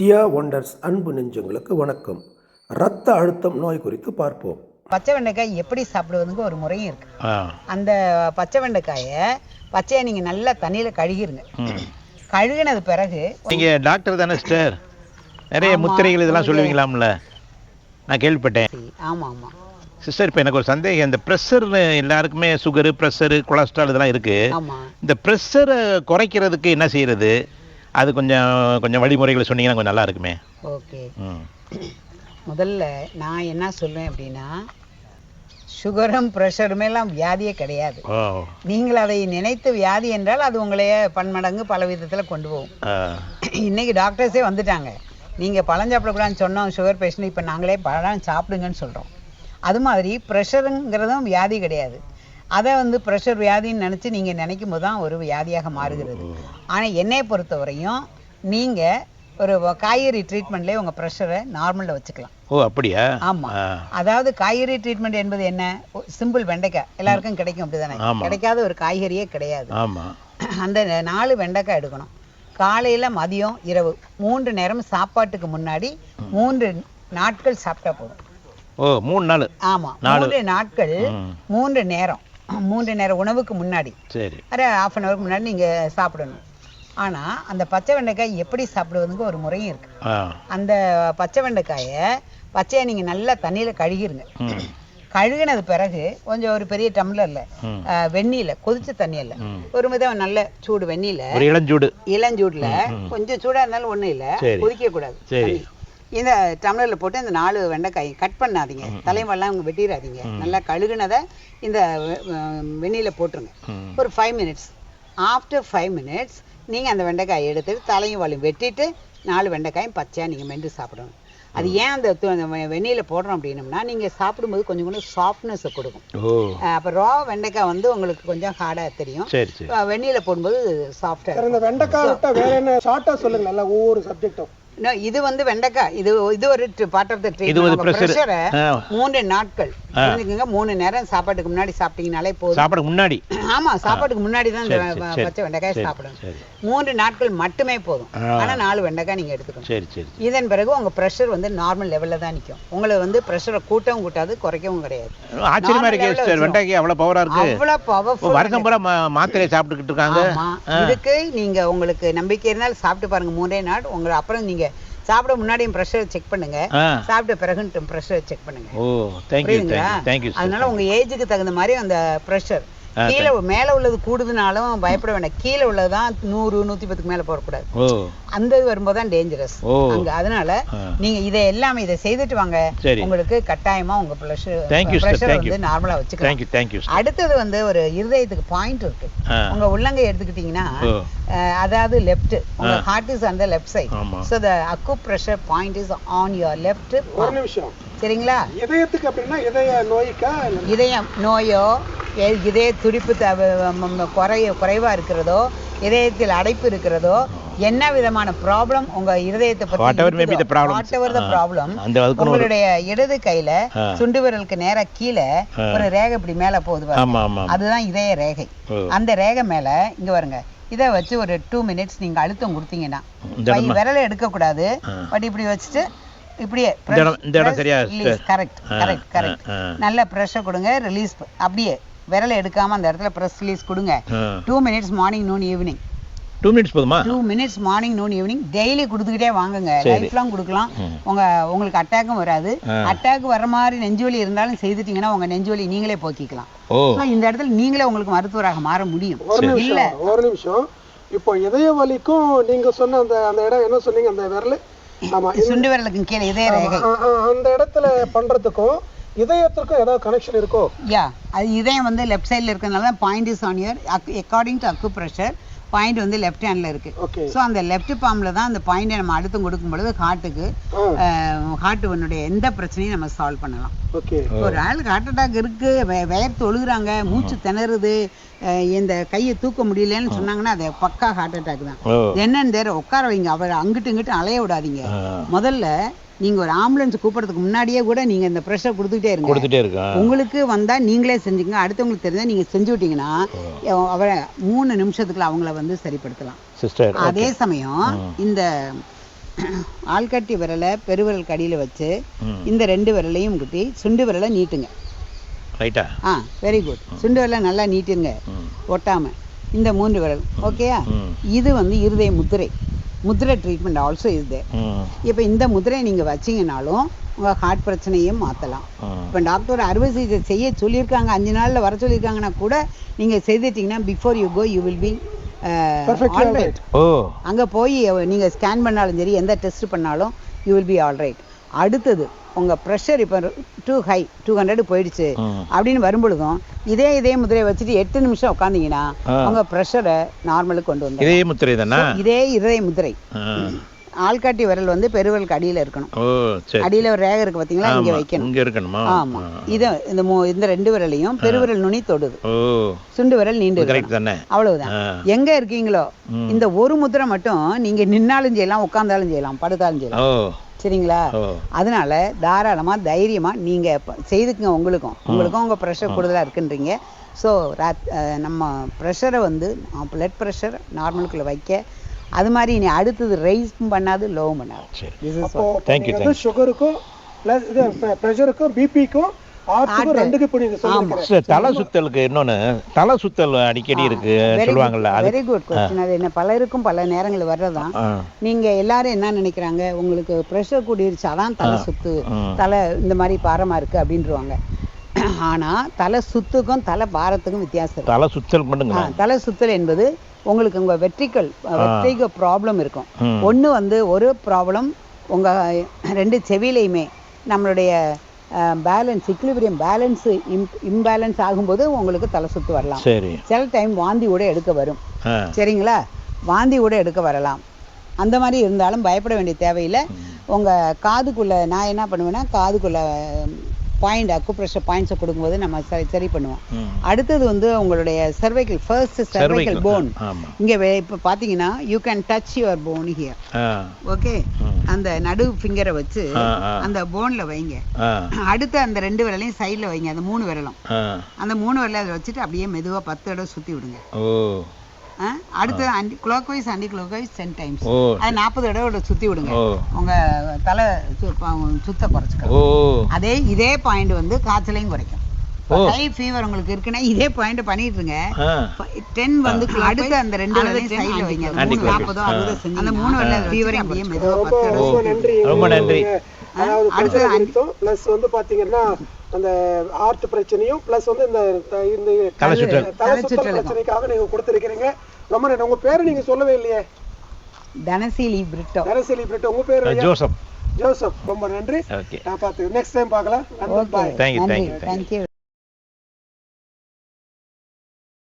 தியா wonders அன்பு நெஞ்சங்களுக்கு வணக்கம். இரத்த அழுத்தம் நோய் குறித்து பார்ப்போம். பச்சை வெண்டைக்காய் எப்படி சாப்பிடுவதுங்க ஒரு முறையும் இருக்கு. அந்த பச்சை வெண்டைக்காயை பச்சையை நீங்கள் நல்லா தண்ணியில் கழுகிருங்க. கழுகினது பிறகு நீங்கள் டாக்டர் தானே சிஸ்டர்? நிறைய. முத்திரைகள் இதெல்லாம் சொல்லுவீங்களாம்ல? நான் கேள்விப்பட்டேன். ஆமாம் ஆமாம் சிஸ்டர் இப்போ எனக்கு ஒரு சந்தேகம். இந்த ப்ரெஷர் எல்லாருக்குமே சுகரு ப்ரெஷரு கொலஸ்ட்ரால் இதெல்லாம் இருக்குது இந்த ப்ரெஷரை குறைக்கிறதுக்கு என்ன செய்யறது? அது கொஞ்சம் கொஞ்சம் வழிமுறைகளை சொன்னீங்கன்னா கொஞ்சம் நல்லா இருக்குமே. ஓகே. முதல்ல நான் என்ன சொல்லுவேன் அப்படின்னா சுகரும் ப்ரெஷருமே எல்லாம் வியாதியே கிடையாது. நீங்கள் அதை நினைத்து வியாதி என்றால் அது உங்களையே பன்மடங்கு பல விதத்தில் கொண்டு போகும். இன்னைக்கு டாக்டர்ஸே வந்துட்டாங்க. நீங்கள் பழம் சாப்பிடக்கூடாதுன்னு சொன்னோம் சுகர் பேஷண்ட் இப்போ நாங்களே பழம் சாப்பிடுங்கன்னு சொல்கிறோம் அது மாதிரி ப்ரெஷருங்கிறதும் வியாதி கிடையாது. அதை வந்து ப்ரெஷர் வியாதின்னு நினச்சி நீங்கள் நினைக்கும் போது தான் ஒரு வியாதியாக மாறுகிறது. ஆனால் என்னையை பொறுத்தவரையும் நீங்கள் ஒரு காய்கறி ட்ரீட்மெண்ட்லேயே உங்கள் ப்ரெஷரை நார்மலில் வச்சுக்கலாம். ஓ அப்படியா? ஆமாம் அதாவது காய்கறி ட்ரீட்மெண்ட் என்பது என்ன? சிம்பிள் வெண்டைக்காய். எல்லாருக்கும் கிடைக்கும் அப்படிதானே. கிடைக்காத ஒரு காய்கறியே கிடையாது. ஆமாம் அந்த நாலு வெண்டைக்காய் எடுக்கணும். காலையில மதியம் இரவு மூன்று நேரம் சாப்பாட்டுக்கு முன்னாடி மூன்று நாட்கள் சாப்பிட்டா போதும். ஓ மூணு நாள். ஆமா. நாலு. மூன்று நாட்கள் மூன்று நேரம். மூன்று நேரம் உணவுக்கு முன்னாடி. சரி. ஒரு ஹாஃப் அன் ஹவருக்கு முன்னாடி நீங்க சாப்பிடணும். ஆனா அந்த பச்சை வெண்டைக்காய் எப்படி சாப்பிடுவதுங்க ஒரு முறையும் இருக்கு. அந்த பச்சை வெண்டைக்காயை பச்சையை நீங்க நல்லா தண்ணியில கழுகிருங்க. கழுகினது பிறகு கொஞ்சம் ஒரு பெரிய டம்ளர்ல வெந்நீர்ல கொதிச்ச தண்ணியில ஒரு மிதம் நல்ல சூடு வெந்நீர்ல ஒரு இளஞ்சூடு. இளஞ்சூடுல. கொஞ்சம் சூடா இருந்தாலும் ஒண்ணும் இல்ல. கொதிக்க கூடாது. இந்த டம்ளர்ல போட்டு இந்த நாலு வெண்டைக்காய் கட் பண்ணாதீங்க. தலைவெல்லாம் வெட்டிடாதீங்க நல்லா கழுகுனதை இந்த வெ- வெ- வெந்நீர்ல போட்டுருங்க. ஒரு five minutes after five minutes நீங்க அந்த வெண்டைக்காயை எடுத்துட்டு தலையும் வாலையும் வெட்டிட்டு நாலு வெண்டைக்காயும் பச்சையா நீங்க மென்று சாப்பிடணும். அது ஏன் அந்த து- அந்த வெ- வெந்நீர்ல போடுறோம் அப்படின்னம்னா நீங்க சாப்பிடும்போது கொஞ்சம் கொஞ்சம் சாஃப்ட்னஸ் கொடுக்கும். அப்ப ரா வெண்டைக்காய் வந்து உங்களுக்கு கொஞ்சம் ஹார்டா தெரியும். வெந்நீர்ல போடும்போது சாஃப்டா சார் இந்த வெண்டைக்காய் விட்டா வேற என்ன? ஷார்ட்டா சொல்லுங்க நல்லா ஒவ்வொரு சப்ஜெக்டும் No, இது வந்து வெண்டைக்காய். இது இது ஒரு பார்ட் ஆஃப் த ஆ. மூன்று நாட்கள். புரிஞ்சுக்கங்க மூணு நேரம் சாப்பாட்டுக்கு முன்னாடி சாப்பிட்டீங்கனாலே போதும். சாப்பிட முன்னாடி? ஆமா சாப்பாட்டுக்கு முன்னாடி தான். பச்சை வெண்டைக்காய் சரி. மூன்று நாட்கள் மட்டுமே போதும். ஆ. ஆனா நாலு வெண்டைக்காய் நீங்க எடுத்துக்கணும். சரி சரி இதன் பிறகு உங்க ப்ரெஷர் வந்து நார்மல் லெவல்ல தான் நிக்கும். உங்களை வந்து ப்ரெஷரை கூட்டவும் கூட்டாது குறைக்கவும் கிடையாது. ஆச்சரியமா இருக்கே சிஸ்டர். வெண்டைக்காய் அவ்வளவு பவரா இருக்கு? அவ்வளவு ஓ, பவர்ஃபுல் வருஷம் பூரா மா- மாத்திரையை சாப்பிட்டுக்கிட்டு இருக்காங்க. இதுக்கு நீங்க உங்களுக்கு நம்பிக்கை இருந்தாலும் சாப்பிட்டு பாருங்க மூணே நாள். உங்களை அப்புறம் நீங்க சாப்பிட முன்னாடியும் ப்ரெஷர் செக் பண்ணுங்க. சாப்பிட்ட பிறகு ப்ரெஷர் செக் பண்ணுங்க. ஓ தேங்க்யூ அதனால உங்க ஏஜுக்கு தகுந்த மாதிரி அந்த ப்ரெஷர் கீழே மேல உள்ளது கூடுதுனாலும் பயப்பட வேண்டாம். கீழே உள்ளதுதான் நூறு நூத்தி பத்துக்கு மேல போடக்கூடாது. ஓ. அந்த இது வரும்போது தான் டேஞ்சரஸ். அங்க அதனால. நீங்க இதை எல்லாமே இதை செய்துட்டு வாங்க. உங்களுக்கு கட்டாயமா உங்க ப்ரெஷர். வந்து நார்மலா வச்சுக்கலாம். அடுத்தது வந்து ஒரு இருதயத்துக்கு பாயிண்ட் இருக்கு. உங்க உள்ளங்கை எடுத்துக்கிட்டீங்கன்னா அதாவது லெஃப்ட் உங்க. ஹார்ட் இஸ் அந்த left side. So the acupressure point is on your left ஒரு நிமிஷம். சரிங்களா? இதயத்துக்கு அப்படின்னா இதய நோய்க்கா? இதயம் நோயோ இதய துடிப்பு த- குறைய குறைவா இருக்கிறதோ இதயத்தில் அடைப்பு இருக்கிறதோ என்ன விதமான ப்ராப்ளம் உங்க இதயத்தை பத்தி. What ever the. ப்ராப்ளம் உங்களுடைய இடது கையில. சுண்டு விரலுக்கு நேரா கீழே. ஒரு ரேகை இப்படி மேல போகுது பாருங்க. அதுதான் இதய ரேகை அந்த ரேகை மேல இங்க வருங்க இதை வச்சு ஒரு டூ மினிட்ஸ் நீங்க அழுத்தம் கொடுத்தீங்கன்னா? விரலை எடுக்கக்கூடாது. பட் இப்படி வச்சுட்டு இப்படியே இந்த இடம்- சரியா? Correct correct correct. நல்ல ப்ரெஷர் கொடுங்க ரிலீஸ் அப்படியே விரலை எடுக்காம அந்த இடத்துல ப்ரெஸ் ரிலீஸ் கொடுங்க. Two minutes morning noon evening two minutes போதுமா? Two minutes morning noon evening daily கொடுத்துக்கிட்டே வாங்குங்க. லைஃப் லாங் கொடுக்கலாம். உங்க உங்களுக்கு அட்டாக்கும் வராது. அட்டாக் வர மாதிரி நெஞ்சுவலி இருந்தாலும் செய்துட்டீங்கன்னா உங்க நெஞ்சுவலி நீங்களே போக்கிக்கலாம். இந்த இடத்துல நீங்களே உங்களுக்கு மருத்துவராக மாற முடியும். ஒரு இல்ல நிமிஷம் ஒரு நிமிஷம். இப்போ இதய வலிக்கும் நீங்க சொன்ன அந்த அந்த இடம் என்ன சொன்னீங்க? அந்த விரல்? ஆமா சுண்டு விரலுக்கு கீழே இதய ரேகை. அந்த இடத்துல பண்றதுக்கும் இதயத்திற்கும் ஏதாவது கனெக்ஷன் இருக்கோ? யா அது இதயம் வந்து லெஃப்ட் சைடில் இருக்கிறதுனால தான் point is on ear according to acupressure point வந்து லெஃப்ட் ஹேண்டில் இருக்கு. ஓகே ஸோ அந்த லெஃப்ட் பாம்பில் தான் அந்த பாயிண்டை நம்ம அழுத்தம் கொடுக்கும் பொழுது ஹார்ட்டுக்கு ஹார்ட்டுவனுடைய எந்த பிரச்சனையும் நம்ம சால்வ் பண்ணலாம். ஓகே ஒரு ஆளுக்கு ஹார்ட் அட்டாக் இருக்கு வே- வேர்த்து ஒழுகுறாங்க மூச்சு திணறுது இந்த கையை தூக்க முடியலன்னு சொன்னாங்கன்னா அது பக்கா ஹார்ட் அட்டாக் தான். என்னன்னு தெரியல உட்கார வைங்க அவர் அங்கிட்டு இங்கிட்டு அலைய விடாதீங்க. முதல்ல நீங்க ஒரு ஆம்புலன்ஸ் கூப்பிடுறதுக்கு முன்னாடியே கூட நீங்க இந்த ப்ரெஷர் கொடுத்துக்கிட்டே இருங்க. கொடுத்துட்டே இருக்கேன் உங்களுக்கு வந்தா நீங்களே செஞ்சுங்க அடுத்தவங்களுக்கு தெரிஞ்சா நீங்க செஞ்சு விட்டீங்கன்னா அவரை மூணு நிமிஷத்துக்குள்ள அவங்கள வந்து சரிப்படுத்தலாம். சிஸ்டர் அதே சமயம் இந்த ஆள்காட்டி விரலை பெருவிரல் கடியில் வச்சு இந்த ரெண்டு விரலையும் குத்தி சுண்டு விரலை நீட்டுங்க. ரைட்டா? ஆ வெரி குட் சுண்டு விரலை நல்லா நீட்டுங்க. ஒட்டாம. இந்த மூன்று விரல் ஓகேயா? இது வந்து இருதய முத்திரை. முத்திரை ட்ரீட்மெண்ட் ஆல்சோ இது ம். இப்போ இந்த முத்திரையை நீங்கள் வச்சீங்கனாலும் உங்கள் ஹார்ட் பிரச்சனையும் மாற்றலாம் இப்போ டாக்டர் அறுவை சிகிச்சை செய்ய சொல்லியிருக்காங்க அஞ்சு நாளில் வர சொல்லியிருக்காங்கன்னா கூட நீங்கள் செய்துட்டீங்கன்னா before you go you will be அங்கே போய் நீங்கள் ஸ்கேன் பண்ணாலும் சரி எந்த டெஸ்ட் பண்ணாலும் you will be all right அடுத்தது உங்கள் ப்ரெஷர் இப்போ டூ ஹை டூ ஹண்ட்ரட் போயிடுச்சு. அப்படின்னு வரும்பொழுதும் இதே இதே முதிரையை வச்சுட்டு எட்டு நிமிஷம் உட்காந்தீங்கன்னா. உங்கள் ப்ரெஷரை நார்மலுக்கு கொண்டு வந்து இதே முத்திரை தானா? இதே இதய முதிரை. ஆள்காட்டி விரல் வந்து பெருவிரலுக்கு அடியில் இருக்கணும். அடியில் ஒரு ரேகை இருக்கு பார்த்தீங்களா இங்கே வைக்கணும். இங்க இருக்கணுமா? ஆமா. இது இந்த மூ இந்த ரெண்டு விரலையும் பெருவிரல் நுனி தொடுது. சுண்டு விரல் நீண்டு. தானே? அவ்வளவுதான். எங்க இருக்கீங்களோ. இந்த ஒரு முத்திரை மட்டும் நீங்க நின்னாலும் செய்யலாம் உட்கார்ந்தாலும் செய்யலாம் படுத்தாலும் செய்யலாம். சரிங்களா? அதனால தாராளமா தைரியமா நீங்க செய்துக்குங்க உங்களுக்கும். உங்களுக்கும் உங்க ப்ரெஷர் கூடுதலா இருக்குன்றீங்க. ஸோ நம்ம ப்ரெஷரை வந்து பிளட் ப்ரெஷர் நார்மலுக்குள்ள வைக்க அது மாதிரி நீ அடுத்தது ரைஸும் பண்ணாது லோவும் பண்ணாது. நீங்க வந்து சுகருக்கும் பிளஸ் இது ப்ரெஷருக்கும் பிபிக்கும் தலை சுத்தலுக்கு இன்னொன்னு தலை சுத்தல் அடிக்கடி இருக்கு சொல்லுவாங்கல்ல வெரி குட் கொஸ்டின் அது என்ன பலருக்கும் பல நேரங்கள் வர்றதுதான். ஆ. நீங்க எல்லாரும் என்ன நினைக்கிறாங்க உங்களுக்கு ப்ரெஷர் கூடிருச்சு அதான் தலை சுத்து. தலை இந்த மாதிரி பாரமா இருக்கு அப்படின்றவாங்க. ஆனா தலை சுத்துக்கும் தலை பாரத்துக்கும் வித்தியாசம் தலை சுத்தல் பண்ணுங்க தலை சுத்தல் என்பது உங்களுக்கு உங்க வெற்றிக்கல் வெற்றிக ப்ராப்ளம் இருக்கும். ஒண்ணு வந்து ஒரு ப்ராப்ளம் உங்க ரெண்டு செவிலையுமே நம்மளுடைய பேலன்ஸ் இக்லிபிரியம் பேலன்ஸ் இம்பேலன்ஸ் ஆகும்போது உங்களுக்கு தலை சுத்து வரலாம். சில டைம் வாந்தி கூட எடுக்க வரும். சரிங்களா? வாந்தி கூட எடுக்க வரலாம். அந்த மாதிரி இருந்தாலும் பயப்பட வேண்டிய தேவையில்லை. உங்கள் காதுக்குள்ளே நான் என்ன பண்ணுவேன்னா காதுக்குள்ளே பாயிண்ட் அக்குப்ரெஷர் பாயிண்ட்ஸை கொடுக்கும்போது நம்ம சரி சரி பண்ணுவோம். அடுத்தது வந்து உங்களுடைய cervical ஃபர்ஸ்ட் Cervical, போன். இங்கே இப்போ பார்த்தீங்கன்னா you can touch your phone here okay. அந்த நடு ஃபிங்கரை வச்சு. அந்த போனில் வைங்க அடுத்து அந்த ரெண்டு விரலையும் சைடில் வைங்க அந்த மூணு விரலும் அந்த மூணு விரலை அதில் வச்சுட்டு அப்படியே மெதுவாக பத்து தடவை சுற்றி விடுங்க? அடுத்து anticlockwise anticlockwise ten times அது நாற்பது தடவை சுற்றி விடுங்க. ஓ. உங்க தலை சுத்த குறைச்சிக்கலாம் ஓ. அதே இதே பாயிண்ட் வந்து காய்ச்சலையும் குறைக்கும். ஹை ஃபீவர் உங்களுக்கு இருக்குன்னா இதே பாயிண்ட் பண்ணிட்டு இருங்க. டென் வந்து அடுத்து அந்த ரெண்டு வேலையும் சைடில் வைங்க. நாற்பதோ அறுபதோ அந்த மூணு வேலை ஃபீவரையும் அப்படியே மெதுவாக பத்து தடவை ரொம்ப நன்றி. ரொம்ப நன்றி. அதாவது ப்ளஸ் வந்து பாத்தீங்கன்னா அந்த ஹார்ட் பிரச்சனையும் ப்ளஸ் வந்து இந்த இந்த தலை சுற்றல். பிரச்சனைக்காக நீங்க கொடுத்திருக்கிறீங்க. ரொம்ப நன்றி உங்க பேரு நீங்க சொல்லவே இல்லையே? தனசீலி பிரிட்டோ. தனசெலி பிரிட்டு. உங்க பேரு? ஜோசப். ஜோசப். ரொம்ப நன்றி. ஓகே நான் பார்த்து நெக்ஸ்ட் டைம் பார்க்கலாம். பாய் you. தேங்க்யூ